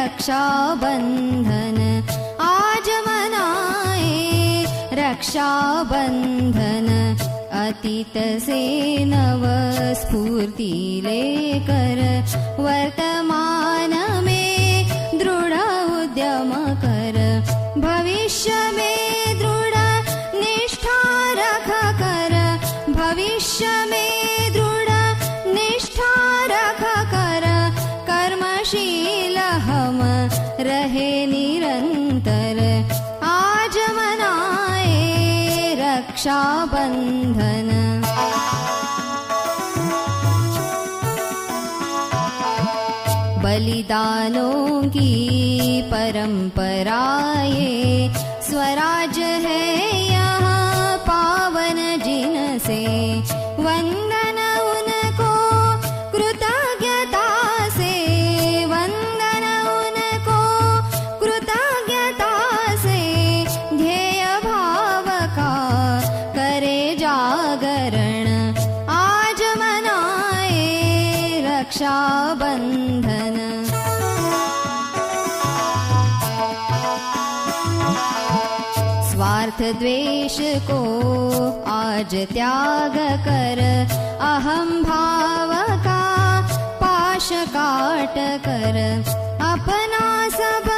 रक्षाबन्धन। आज मनाय रक्षाबन्धन। अतीत से नव स्फूर्ति रेकर वर्तमान मे दृढ उद्यम कर। भविष्य मे दृढ निष्ठारख कर। भविष्य भविष्यमे रहे निरंतर। आज मनाए रक्षाबंधन। बलिदानों की परंपराए, स्वराज है यहाँ पावन जिन से वंदन रक्षाबंधन। स्वार्थ द्वेष को आज त्याग कर अहम भाव का पाश काट कर, अपना सब